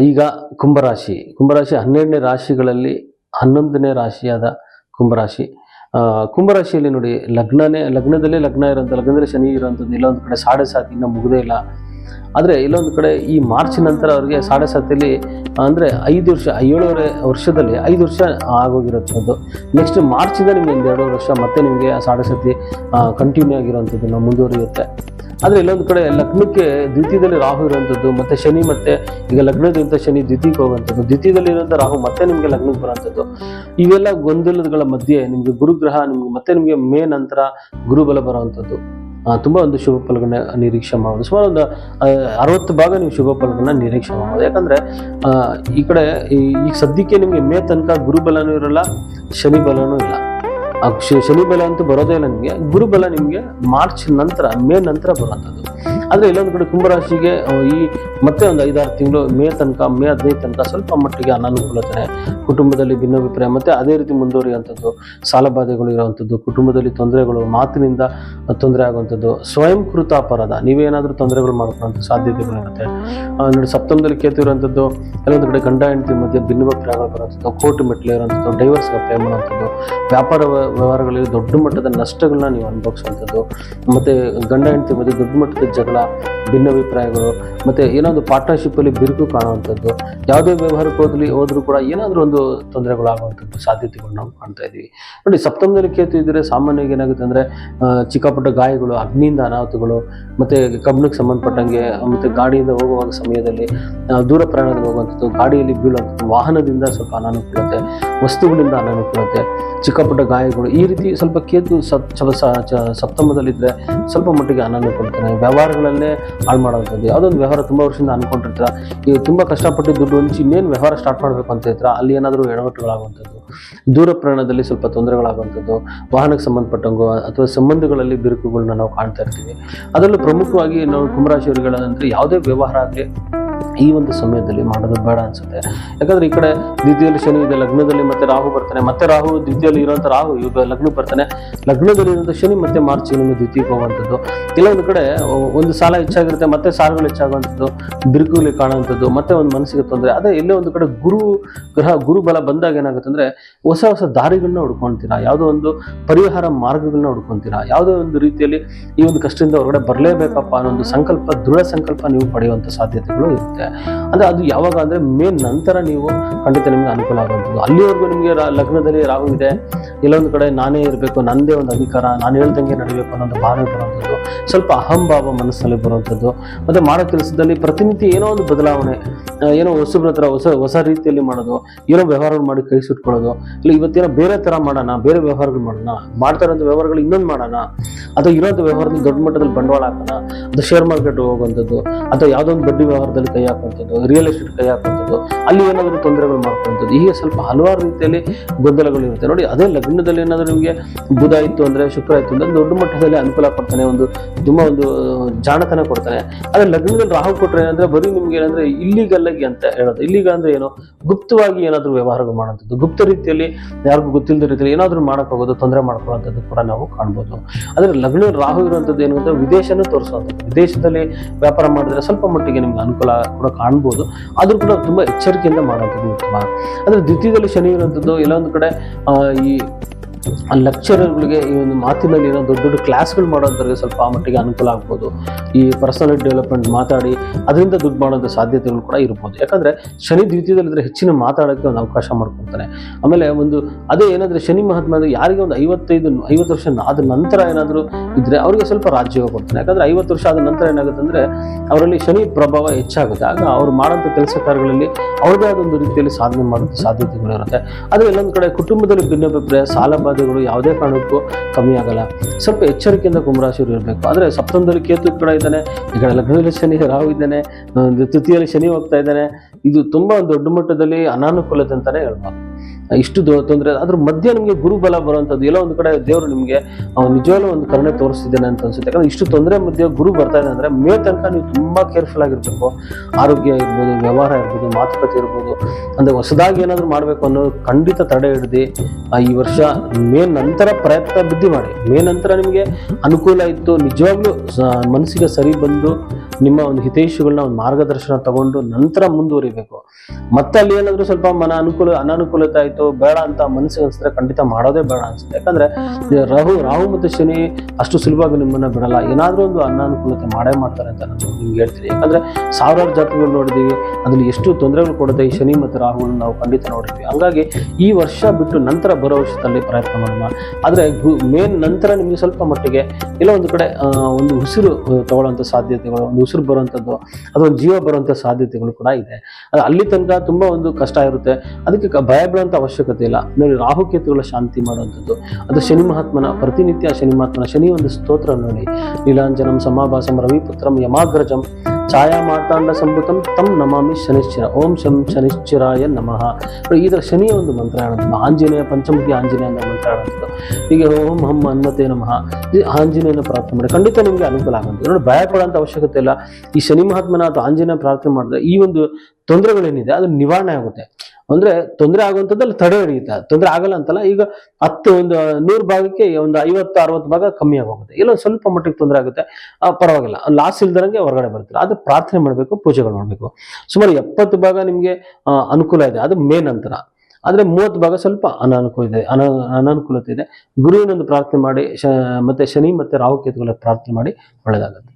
ಈಗ ಕುಂಭರಾಶಿ. ಕುಂಭರಾಶಿ ಹನ್ನೆರಡನೇ ರಾಶಿಗಳಲ್ಲಿ ಹನ್ನೊಂದನೇ ರಾಶಿಯಾದ ಕುಂಭರಾಶಿ. ಕುಂಭರಾಶಿಯಲ್ಲಿ ನೋಡಿ ಲಗ್ನನೇ, ಲಗ್ನದಲ್ಲೇ ಲಗ್ನ ಇರೋಂಥ, ಲಗ್ನದಲ್ಲಿ ಶನಿ ಇರೋಂಥದ್ದು ಇಲ್ಲೊಂದು ಕಡೆ ಸಾಡೆ ಸಾತಿ ಇನ್ನೂ ಮುಗದೇ ಇಲ್ಲ. ಆದರೆ ಇಲ್ಲೊಂದು ಕಡೆ ಈ ಮಾರ್ಚ್ ನಂತರ ಅವರಿಗೆ ಸಾಡೆ ಸಾತಿಯಲ್ಲಿ ಅಂದರೆ ಐದು ವರ್ಷ, ಏಳುವರೆ ವರ್ಷದಲ್ಲಿ ಐದು ವರ್ಷ ಆಗೋಗಿರೋಂಥದ್ದು ನೆಕ್ಸ್ಟ್ ಮಾರ್ಚಿಂದ ನಿಮಗೆ ಒಂದು ಎರಡು ವರ್ಷ ಮತ್ತೆ ನಿಮಗೆ ಆ ಸಾಡೆ ಸತಿ ಕಂಟಿನ್ಯೂ ಆಗಿರೋಂಥದ್ದು ಮುಂದುವರಿಯುತ್ತೆ. ಆದರೆ ಇಲ್ಲೊಂದು ಕಡೆ ಲಗ್ನಕ್ಕೆ ದ್ವಿತೀಯದಲ್ಲಿ ರಾಹು ಇರುವಂಥದ್ದು, ಮತ್ತು ಶನಿ ಮತ್ತೆ ಈಗ ಲಗ್ನದಿಂದ ಶನಿ ದ್ವಿತೀಯಕ್ಕೆ ಹೋಗುವಂಥದ್ದು. ದ್ವಿತೀಯದಲ್ಲಿ ಇರುವಂಥ ರಾಹು ಮತ್ತೆ ನಿಮಗೆ ಲಗ್ನಕ್ಕೆ ಬರುವಂಥದ್ದು. ಇವೆಲ್ಲ ಗೊಂದಲಗಳ ಮಧ್ಯೆ ನಿಮಗೆ ಗುರುಗ್ರಹ, ನಿಮಗೆ ಮತ್ತೆ ನಿಮಗೆ ಮೇ ನಂತರ ಗುರುಬಲ ಬರುವಂಥದ್ದು. ತುಂಬಾ ಒಂದು ಶುಭ ಫಲಗಳನ್ನ ನಿರೀಕ್ಷೆ ಮಾಡ್ಬೋದು. ಸುಮಾರು ಒಂದು ಅರವತ್ತು ಭಾಗ ನೀವು ಶುಭ ಫಲಗಳನ್ನ ನಿರೀಕ್ಷೆ ಮಾಡ್ಬೋದು. ಯಾಕಂದ್ರೆ ಈ ಕಡೆ ಈ- ಈಗ ಸದ್ಯಕ್ಕೆ ನಿಮಗೆ ಮೇ ತನಕ ಗುರುಬಲನೂ ಇರಲ್ಲ ಶನಿ ಬಲನೂ ಇಲ್ಲ. ಶನಿ ಬಲ ಅಂತೂ ಬರೋದೇ ಇಲ್ಲ ನಿಮಗೆ. ಗುರುಬಲ ನಿಮಗೆ ಮಾರ್ಚ್ ನಂತರ, ಮೇ ನಂತರ ಬರುವಂಥದ್ದು. ಆದರೆ ಇಲ್ಲೊಂದು ಕಡೆ ಕುಂಭರಾಶಿಗೆ ಈ ಮತ್ತೆ ಒಂದು ಐದಾರು ತಿಂಗಳು ಮೇ ತನಕ, ಮೇ ಹದಿನೈದು ತನಕ ಸ್ವಲ್ಪ ಮಟ್ಟಿಗೆ ಅನಾನುಕೂಲತೆ, ಕುಟುಂಬದಲ್ಲಿ ಭಿನ್ನಾಭಿಪ್ರಾಯ, ಮತ್ತು ಅದೇ ರೀತಿ ಮುಂದುವರಿಯುವಂಥದ್ದು ಸಾಲಬಾಧೆಗಳು ಇರುವಂಥದ್ದು, ಕುಟುಂಬದಲ್ಲಿ ತೊಂದರೆಗಳು, ಮಾತಿನಿಂದ ತೊಂದರೆ ಆಗುವಂಥದ್ದು, ಸ್ವಯಂಕೃತ ಅಪರಾಧ, ನೀವೇನಾದರೂ ತೊಂದರೆಗಳು ಮಾಡ್ಕೊಳ್ಳೋಂಥ ಸಾಧ್ಯತೆಗಳಿರುತ್ತೆ ನೋಡಿ, ಸಪ್ತಮದಲ್ಲಿ ಕೇತು ಕೆಲವೊಂದು ಕಡೆ ಗಂಡ, ಹೆಂಡತಿ ಮಧ್ಯೆ ಭಿನ್ನಾಭಿಪ್ರಾಯಗಳು ಬರುವಂಥದ್ದು, ಕೋರ್ಟ್ ಮೆಟ್ಲು ಇರುವಂಥದ್ದು ಡೈವರ್ಸ್ ಅಪ್ಲೈ ಮಾಡುವಂಥದ್ದು, ವ್ಯಾಪಾರ ವ್ಯವಹಾರಗಳಲ್ಲಿ ದೊಡ್ಡ ಮಟ್ಟದ ನಷ್ಟಗಳನ್ನ ನೀವು ಅನುಭವಿಸುವಂಥದ್ದು, ಮತ್ತು ಗಂಡ, ಹೆಂಡತಿ ಮಧ್ಯೆ ದೊಡ್ಡ ಮಟ್ಟದ ಜಗಳ ಭಿನ್ನಾಭಿಪ್ರಾಯಗಳು, ಮತ್ತೆ ಏನೋ ಒಂದು ಪಾರ್ಟ್ನರ್ಶಿಪ್ ಅಲ್ಲಿ ಬಿರುಕು ಕಾಣುವಂಥದ್ದು, ಯಾವುದೇ ವ್ಯವಹಾರಕ್ಕೆ ಹೋಗ್ಲಿ ಹೋದ್ರು ಕೂಡ ಏನಾದರೂ ಒಂದು ತೊಂದರೆಗಳು ಆಗುವಂಥದ್ದು ಸಾಧ್ಯತೆಗಳು ನಾವು ಕಾಣ್ತಾ ಇದೀವಿ ನೋಡಿ, ಸಪ್ತಮದಲ್ಲಿ ಕೇತು ಸಾಮಾನ್ಯವಾಗಿ ಏನಾಗುತ್ತೆ ಅಂದ್ರೆ ಚಿಕ್ಕಪುಟ್ಟ ಚಿಕ್ಕ ಪುಟ್ಟ ಗಾಯಗಳು, ಅಗ್ನಿಯಿಂದ ಅನಾಹುತಗಳು, ಮತ್ತೆ ಕಬ್ಬಿಣಕ್ಕೆ ಸಂಬಂಧಪಟ್ಟಂಗೆ, ಮತ್ತೆ ಗಾಡಿಯಿಂದ ಹೋಗುವಾಗ ಸಮಯದಲ್ಲಿ ದೂರ ಪ್ರಯಾಣದಲ್ಲಿ ಹೋಗುವಂಥದ್ದು, ಗಾಡಿಯಲ್ಲಿ ಬೀಳುವಂಥದ್ದು, ವಾಹನದಿಂದ ಸ್ವಲ್ಪ ಅನಾನುಕೂಲತೆ, ವಸ್ತುಗಳಿಂದ ಅನಾನುಕೂಲತೆ ಚಿಕ್ಕ ಪುಟ್ಟ ಗಾಯಗಳು ಈ ರೀತಿ ಸ್ವಲ್ಪ ಕೇತು ಸಪ್ ಸಪ್ತಮದಲ್ಲಿದ್ದರೆ ಸ್ವಲ್ಪ ಮಟ್ಟಿಗೆ ಅನನ್ಯ ಕೊಡ್ತಾರೆ. ವ್ಯವಹಾರಗಳಲ್ಲೇ ಹಾಳು ಯಾವುದೋ ಒಂದು ವ್ಯವಹಾರ ತುಂಬ ವರ್ಷದಿಂದ ಅನ್ಕೊಂಡಿರ್ತಾರೆ. ಈಗ ತುಂಬ ಕಷ್ಟಪಟ್ಟು ದುಡ್ಡು ಹಂಚಿ ಇನ್ನೇನು ವ್ಯವಹಾರ ಸ್ಟಾರ್ಟ್ ಮಾಡಬೇಕು ಅಂತ ಇರ್ತಾರೆ ಅಲ್ಲಿ ಏನಾದರೂ ಎಡವಟ್ಟುಗಳಾಗುವಂಥದ್ದು, ದೂರ ಪ್ರಯಾಣದಲ್ಲಿ ಸ್ವಲ್ಪ ತೊಂದರೆಗಳಾಗುವಂಥದ್ದು, ವಾಹನಕ್ಕೆ ಸಂಬಂಧಪಟ್ಟಂಗೋ ಅಥವಾ ಸಂಬಂಧಗಳಲ್ಲಿ ಬಿರುಕುಗಳನ್ನ ನಾವು ಕಾಣ್ತಾ ಇರ್ತೀವಿ. ಅದರಲ್ಲೂ ಪ್ರಮುಖವಾಗಿ ನಾವು ಕುಂಭರಾಶಿಯವರುಗಳಂದರೆ ಯಾವುದೇ ವ್ಯವಹಾರ ಆಗಲಿ ಈ ಒಂದು ಸಮಯದಲ್ಲಿ ಮಾಡೋದು ಬೇಡ ಅನ್ಸುತ್ತೆ. ಯಾಕಂದ್ರೆ ಈ ಕಡೆ ದ್ವಿತೀಯಲ್ಲಿ ಶನಿ ಇದೆ, ಲಗ್ನದಲ್ಲಿ ಮತ್ತೆ ರಾಹು ಬರ್ತಾನೆ. ಮತ್ತೆ ರಾಹು ದ್ವಿತೀಯಲ್ಲಿ ಇರುವಂತ ರಾಹು ಇವಾಗ ಲಗ್ನ ಬರ್ತಾನೆ. ಲಗ್ನದಲ್ಲಿ ಇರುವಂತ ಶನಿ ಮತ್ತೆ ಮಾರ್ಚ್ ನಿಮಗೆ ದ್ವಿತೀಯಕ್ಕೆ ಹೋಗುವಂಥದ್ದು. ಕೆಲವೊಂದು ಕಡೆ ಒಂದು ಸಾಲ ಹೆಚ್ಚಾಗಿರುತ್ತೆ, ಮತ್ತೆ ಸಾಲಗಳು ಹೆಚ್ಚಾಗುವಂಥದ್ದು ಬಿರುಕುಲಿ ಕಾಣುವಂಥದ್ದು, ಮತ್ತೆ ಒಂದು ಮನಸ್ಸಿಗೆ ತೊಂದರೆ. ಅದೇ ಎಲ್ಲೇ ಒಂದು ಕಡೆ ಗುರು, ಗ್ರಹ, ಗುರು ಬಲ ಬಂದಾಗ ಏನಾಗುತ್ತೆ ಅಂದ್ರೆ ಹೊಸ ಹೊಸ ದಾರಿಗಳನ್ನ ಹುಡ್ಕೊಂತೀರಾ, ಯಾವುದೋ ಒಂದು ಪರಿಹಾರ ಮಾರ್ಗಗಳನ್ನ ಹುಡ್ಕೊಂತೀರಾ, ಯಾವುದೋ ಒಂದು ರೀತಿಯಲ್ಲಿ ಈ ಒಂದು ಕಷ್ಟದಿಂದ ಹೊರಗಡೆ ಬರಲೇಬೇಕಪ್ಪ ಅನ್ನೋ ಒಂದು ಸಂಕಲ್ಪ, ದೃಢ ಸಂಕಲ್ಪ ನೀವು ಪಡೆಯುವಂಥ ಸಾಧ್ಯತೆಗಳು ಇರುತ್ತೆ. ಅಂದ್ರೆ ಅದು ಯಾವಾಗ ಅಂದರೆ ಮೇ ನಂತರ ನೀವು ಖಂಡಿತ ನಿಮಗೆ ಅನುಕೂಲ ಆಗುವಂಥದ್ದು ಅಲ್ಲಿವರೆಗೂ ನಿಮಗೆ ಲಗ್ನದಲ್ಲಿ ರಾಹು ಇದೆ. ಇಲ್ಲೊಂದು ಕಡೆ ನಾನೇ ಇರಬೇಕು, ನಂದೇ ಒಂದು ಅಧಿಕಾರ, ನಾನು ಹೇಳ್ದಂಗೆ ನಡಿಬೇಕು ಅನ್ನೋದು ಭಾವನೆ ಬರುವಂಥದ್ದು ಸ್ವಲ್ಪ ಅಹಂಭಾವ ಮನಸ್ಸಲ್ಲಿ ಬರುವಂಥದ್ದು ಮತ್ತೆ ಮಾಡೋ ಕೆಲಸದಲ್ಲಿ ಪ್ರತಿನಿತ್ಯ ಏನೋ ಒಂದು ಬದಲಾವಣೆ ಏನೋ ಹೊಸಬ್ರ ಹತ್ರ ಹೊಸ ಹೊಸ ರೀತಿಯಲ್ಲಿ ಮಾಡೋದು, ಏನೋ ವ್ಯವಹಾರಗಳು ಮಾಡಿ ಕೈ ಸುಟ್ಕೊಳ್ಳೋದು, ಇಲ್ಲ ಇವತ್ತೇನೋ ಬೇರೆ ತರ ಮಾಡೋಣ, ಬೇರೆ ವ್ಯವಹಾರಗಳು ಮಾಡೋಣ, ಮಾಡ್ತಾ ಇರೋಂಥ ವ್ಯವಹಾರಗಳು ಇನ್ನೊಂದು ಮಾಡೋಣ, ಅಥವಾ ಇರೋಂಥ ವ್ಯವಹಾರದಲ್ಲಿ ದೊಡ್ಡ ಮಟ್ಟದಲ್ಲಿ ಬಂಡವಾಳ ಹಾಕೋಣ ಅದು ಶೇರ್ ಮಾರ್ಕೆಟ್ ಹೋಗುವಂಥದ್ದು, ಅಥವಾ ಯಾವುದೋ ಒಂದು ಬಡ್ಡಿ ವ್ಯವಹಾರದಲ್ಲಿ ಕೈ ಹಾಕುವಂಥದ್ದು ರಿಯಲ್ ಎಸ್ಟೇಟ್ ಕೈ ಹಾಕುವಂಥದ್ದು ಅಲ್ಲಿ ಏನಾದರೂ ತೊಂದರೆಗಳು ಮಾಡ್ಕೊಳ್ಳೋದು ಹೀಗೆ ಸ್ವಲ್ಪ ಹಲವಾರು ರೀತಿಯಲ್ಲಿ ಗೊಂದಲಗಳು ಇರುತ್ತೆ. ನೋಡಿ, ಅದೇ ಲಗ್ನದಲ್ಲಿ ಏನಾದರೂ ನಿಮಗೆ ಬುಧ ಇತ್ತು ಅಂದರೆ ಶುಕ್ರ ಇತ್ತು ಅಂದರೆ ದೊಡ್ಡ ಮಟ್ಟದಲ್ಲಿ ಅನುಕೂಲ ಕೊಡ್ತಾನೆ, ಒಂದು ತುಂಬ ಒಂದು ಜಾಣತನ ಕೊಡ್ತಾನೆ. ಆದರೆ ಲಗ್ನದಲ್ಲಿ ರಾಹು ಕೊಟ್ಟರೆ ಏನಂದ್ರೆ ಬರೀ ನಿಮ್ಗೆ ಏನಂದ್ರೆ ಇಲ್ಲಿಗಲ್ಲಗಿ ಅಂತ ಹೇಳೋದು. ಇಲ್ಲಿಗ ಅಂದ್ರೆ ಏನು? ಗುಪ್ತವಾಗಿ ಏನಾದರೂ ವ್ಯವಹಾರಗಳು ಮಾಡುವಂಥದ್ದು. ಗುಪ್ತ ರೀತಿಯಲ್ಲಿ ಯಾರಿಗೂ ಗೊತ್ತಿಲ್ಲದ ರೀತಿಯಲ್ಲಿ ಏನಾದರೂ ಮಾಡಕ್ ಹೋಗೋದು, ತೊಂದರೆ ಮಾಡ್ಕೊಳ್ಳೋಂಥದ್ದು ಕೂಡ ನಾವು ಕಾಣ್ಬೋದು. ಆದರೆ ಲಗ್ನ ರಾಹು ಇರುವಂಥದ್ದು ಏನು ಅಂತ ವಿದೇಶನೂ ತೋರಿಸುವಂಥದ್ದು. ವಿದೇಶದಲ್ಲಿ ವ್ಯಾಪಾರ ಮಾಡಿದ್ರೆ ಸ್ವಲ್ಪ ಮಟ್ಟಿಗೆ ನಿಮ್ಗೆ ಅನುಕೂಲ ಕೂಡ ಕಾಣ್ಬೋದು. ಆದ್ರೂ ಕೂಡ ತುಂಬಾ ಎಚ್ಚರಿಕೆಯಿಂದ ಮಾಡುವಂಥದ್ದು ಉತ್ತಮ ಅಂದರೆ ದ್ವಿತೀಯದಲ್ಲಿ ಶನಿ ಇರುವಂಥದ್ದು ಎಲ್ಲ ಒಂದು ಕಡೆ ಈ ಲೆಕ್ಚರರ್ಗಳಿಗೆ ಈ ಒಂದು ಮಾತಿನಲ್ಲಿ ಏನೋ ದೊಡ್ಡ ದೊಡ್ಡ ಕ್ಲಾಸ್ಗಳು ಮಾಡೋದ್ರಿಗೆ ಸ್ವಲ್ಪ ಆ ಮಟ್ಟಿಗೆ ಅನುಕೂಲ ಆಗ್ಬೋದು. ಈ ಪರ್ಸನಲ್ ಡೆವಲಪ್ಮೆಂಟ್ ಮಾತಾಡಿ ಅದರಿಂದ ದುಡ್ಡು ಮಾಡೋಂಥ ಸಾಧ್ಯತೆಗಳು ಕೂಡ ಇರ್ಬೋದು. ಯಾಕಂದ್ರೆ ಶನಿ ದ್ವಿತೀಯದಲ್ಲಿದ್ರೆ ಹೆಚ್ಚಿನ ಮಾತಾಡೋಕ್ಕೆ ಒಂದು ಅವಕಾಶ ಮಾಡ್ಕೊತಾನೆ ಆಮೇಲೆ ಒಂದು ಅದೇ ಏನಾದ್ರೆ ಶನಿ ಮಹಾತ್ಮ ಅಂದರೆ ಯಾರಿಗೆ ಒಂದು ಐವತ್ತೈದು, ಐವತ್ತು ವರ್ಷ ಆದ ನಂತರ ಏನಾದರೂ ಇದ್ರೆ ಅವರಿಗೆ ಸ್ವಲ್ಪ ರಾಜ್ಯೋಗ ಕೊಡ್ತಾನೆ ಯಾಕಂದ್ರೆ ಐವತ್ತು ವರ್ಷ ಆದ ನಂತರ ಏನಾಗುತ್ತೆ ಅಂದ್ರೆ ಅವರಲ್ಲಿ ಶನಿ ಪ್ರಭಾವ ಹೆಚ್ಚಾಗುತ್ತೆ. ಆಗ ಅವ್ರು ಮಾಡೋಂಥ ಕೆಲಸ ಕಾರ್ಯಗಳಲ್ಲಿ ಅವ್ರದೇ ಆದ ಒಂದು ರೀತಿಯಲ್ಲಿ ಸಾಧನೆ ಮಾಡೋಂಥ ಸಾಧ್ಯತೆಗಳು ಇರುತ್ತೆ. ಆದರೆ ಎಲ್ಲೊಂದು ಕಡೆ ಕುಟುಂಬದಲ್ಲಿ ಭಿನ್ನಾಭಿಪ್ರಾಯ, ಸಾಲ ಬಾಧೆಗಳು ಯಾವುದೇ ಕಾರಣಕ್ಕೂ ಕಮ್ಮಿ ಆಗಲ್ಲ. ಸ್ವಲ್ಪ ಎಚ್ಚರಿಕೆಯಿಂದ ಕುಂಭರಾಶಿಯವರು ಇರಬೇಕು. ಆದರೆ ಸಪ್ತಮದಲ್ಲಿ ಕೇತು ಕೂಡ ಇದ್ದಾನೆ. ಈ ಕಡೆ ಲಗ್ನದಲ್ಲಿ ಶನಿ ರಾಹು ಇದ್ದಾನೆ. ತೃತೀಯಲ್ಲಿ ಶನಿ ಹೋಗ್ತಾ ಇದ್ದಾನೆ. ಇದು ತುಂಬಾ ದೊಡ್ಡ ಮಟ್ಟದಲ್ಲಿ ಅನಾನುಕೂಲತೆ ಅಂತಲೇ ಹೇಳ್ಬೋದು. ಇಷ್ಟು ತೊಂದರೆ ಅದ್ರ ಮಧ್ಯೆ ನಿಮಗೆ ಗುರುಬಲ ಬರುವಂಥದ್ದು. ಎಲ್ಲೋ ಒಂದು ಕಡೆ ದೇವರು ನಿಮಗೆ ನಿಜವಾಗ್ಲೂ ಒಂದು ಕರುಣೆ ತೋರಿಸ್ತಿದ್ದಾನೆ ಅಂತ ಅನ್ಸುತ್ತೆ. ಯಾಕಂದ್ರೆ ಇಷ್ಟು ತೊಂದರೆ ಮಧ್ಯೆ ಗುರು ಬರ್ತಾ ಇದೆ ಅಂದ್ರೆ ಮೇ ತನಕ ನೀವು ತುಂಬಾ ಕೇರ್ಫುಲ್ ಆಗಿರ್ಬೇಕು. ಆರೋಗ್ಯ ಇರ್ಬೋದು, ವ್ಯವಹಾರ ಇರ್ಬೋದು, ಮಾತುಕತೆ ಇರ್ಬೋದು. ಅಂದ್ರೆ ಹೊಸದಾಗಿ ಏನಾದರೂ ಮಾಡಬೇಕು ಅನ್ನೋದು ಖಂಡಿತ ತಡೆ ಹಿಡ್ದು ಈ ವರ್ಷ ಮೇ ನಂತರ ಪ್ರಯತ್ನ ಬುದ್ಧಿ ಮಾಡಿ. ಮೇ ನಂತರ ನಿಮಗೆ ಅನುಕೂಲ ಇತ್ತು. ನಿಜವಾಗ್ಲೂ ಮನಸ್ಸಿಗೆ ಸರಿ ಬಂದು ನಿಮ್ಮ ಒಂದು ಹಿತೈಷಿಗಳನ್ನ ಒಂದು ಮಾರ್ಗದರ್ಶನ ತಗೊಂಡು ನಂತರ ಮುಂದುವರಿಬೇಕು. ಮತ್ತೆ ಅಲ್ಲಿ ಏನಾದ್ರು ಸ್ವಲ್ಪ ಮನ ಅನುಕೂಲ ಅನಾನುಕೂಲತೆ ಆಯ್ತು ಬೇಡ ಅಂತ ಮನಸ್ಸಿಗೆ ಅನ್ಸಿದ್ರೆ ಖಂಡಿತ ಮಾಡೋದೇ ಬೇಡ ಅನ್ಸುತ್ತೆ. ಯಾಕಂದ್ರೆ ರಾಹು ರಾಹು ಮತ್ತು ಶನಿ ಅಷ್ಟು ಸುಲಭವಾಗಿ ನಿಮ್ಮನ್ನ ಬಿಡಲ್ಲ. ಏನಾದ್ರೂ ಒಂದು ಅನಾನುಕೂಲತೆ ಮಾಡೇ ಮಾಡ್ತಾರೆ ಅಂತ ನಾನು ನಿಮ್ಗೆ ಹೇಳ್ತೀನಿ. ಯಾಕಂದ್ರೆ ಸಾವಿರಾರು ಜಾತಿಗಳು ನೋಡಿದೀವಿ. ಅದ್ರಲ್ಲಿ ಎಷ್ಟು ತೊಂದರೆಗಳು ಕೊಡುತ್ತೆ ಈ ಶನಿ ಮತ್ತು ರಾಹುಗಳನ್ನು ನಾವು ಖಂಡಿತ ನೋಡಿದ್ವಿ. ಹಂಗಾಗಿ ಈ ವರ್ಷ ಬಿಟ್ಟು ನಂತರ ಬರೋ ವರ್ಷದಲ್ಲಿ ಪ್ರಯತ್ನ ಮಾಡೋಣ. ಆದರೆ ಮೇನ್ ನಂತರ ನಿಮಗೆ ಸ್ವಲ್ಪ ಮಟ್ಟಿಗೆ ಇಲ್ಲ ಒಂದು ಕಡೆ ಒಂದು ಉಸಿರು ತಗೊಳ್ಳೋವಂಥ ಸಾಧ್ಯತೆಗಳು, ಒಂದು ಉಸಿರು ಬರುವಂಥದ್ದು ಅದು ಒಂದು ಜೀವ ಬರುವಂಥ ಸಾಧ್ಯತೆಗಳು ಕೂಡ ಇದೆ. ಅದು ಅಲ್ಲಿ ತನಕ ತುಂಬ ಒಂದು ಕಷ್ಟ ಇರುತ್ತೆ. ಅದಕ್ಕೆ ಭಯ ಬೀಳುವಂಥ ಅವಶ್ಯಕತೆ ಇಲ್ಲ. ನೋಡಿ ರಾಹುಕೇತುಗಳ ಶಾಂತಿ ಮಾಡುವಂಥದ್ದು. ಅದು ಶನಿ ಮಹಾತ್ಮನ ಪ್ರತಿನಿತ್ಯ ಶನಿ ಮಹಾತ್ಮನ ಶನಿ ಒಂದು ಸ್ತೋತ್ರ ನೋಡಿ. ನೀಲಾಂಜನಂ ಸಮಾಭಾಸಂ, ರವಿಪುತ್ರಂ, ಯಮಾಗ್ರಜಂ. ಛಾಯಾ ಮಾತಾಂಡ ಸಂಭುತಂ ತಂ ನಮಾಮಿ ಶನಿಶ್ಚಿರ. ಓಂ ಶಂ ಶನಿಶ್ಚಿರಾಯ ನಮಃ. ಈ ಥರ ಶನಿಯ ಒಂದು ಮಂತ್ರ ಹೇಳುವಂಥದ್ದು ಆಂಜನೇಯ, ಪಂಚಮುಖಿ ಆಂಜನೇಯ ಅನ್ನೋ ಮಂತ್ರ ಹೇಳುವಂಥದ್ದು ಹೀಗೆ ಓಂ, ಹಂ, ಅನ್ನತೆ ನಮಃ. ಈ ಆಂಜನೇಯನ ಪ್ರಾರ್ಥನೆ ಮಾಡಿ. ಖಂಡಿತ ನಿಮಗೆ ಅನುಕೂಲ ಆಗುತ್ತೆ. ನೋಡಿ ಭಯ ಪಡೋಂಥ ಅವಶ್ಯಕತೆ ಇಲ್ಲ. ಈ ಶನಿ ಮಹಾತ್ಮನ ಅಥವಾ ಆಂಜನೇಯ ಪ್ರಾರ್ಥನೆ ಮಾಡಿದ್ರೆ ಈ ಒಂದು ತೊಂದರೆಗಳೇನಿದೆ, ಅದು ನಿವಾರಣೆ ಆಗುತ್ತೆ. ಅಂದ್ರೆ ತೊಂದರೆ ಆಗುವಂಥದ್ದಲ್ಲಿ ತಡೆ ಹಿಡಿಯುತ್ತೆ. ತೊಂದರೆ ಆಗಲ್ಲ ಅಂತಲ್ಲ, ಈಗ ಹತ್ತು ಒಂದು ನೂರು ಭಾಗಕ್ಕೆ ಒಂದು ಐವತ್ತು, ಅರವತ್ತು ಭಾಗ ಕಮ್ಮಿ ಆಗೋಗುತ್ತೆ. ಇಲ್ಲ ಸ್ವಲ್ಪ ಮಟ್ಟಿಗೆ ತೊಂದರೆ ಆಗುತ್ತೆ. ಪರವಾಗಿಲ್ಲ. ಲಾಸ್ ಇಲ್ದಂಗೆ ಹೊರಗಡೆ ಬರ್ತಾರೆ ಅದು ಪ್ರಾರ್ಥನೆ ಮಾಡಬೇಕು, ಪೂಜೆಗಳು ಮಾಡಬೇಕು. ಸುಮಾರು ಎಪ್ಪತ್ತು ಭಾಗ ನಿಮಗೆ ಅನುಕೂಲ ಇದೆ. ಅದು ಮೇನ್ ಅಂತರ ಆದರೆ ಮೂವತ್ತು ಭಾಗ ಸ್ವಲ್ಪ ಅನಾನುಕೂಲ ಇದೆ. ಅನ, ಅನಾನುಕೂಲತೆ ಇದೆ. ಗುರುವಿನೊಂದು ಪ್ರಾರ್ಥನೆ ಮಾಡಿ, ಶ, ಮತ್ತೆ ಶನಿ ಮತ್ತೆ ರಾಹುಕೇತುಗಳ ಪ್ರಾರ್ಥನೆ ಮಾಡಿ ಒಳ್ಳೆಯದಾಗುತ್ತೆ.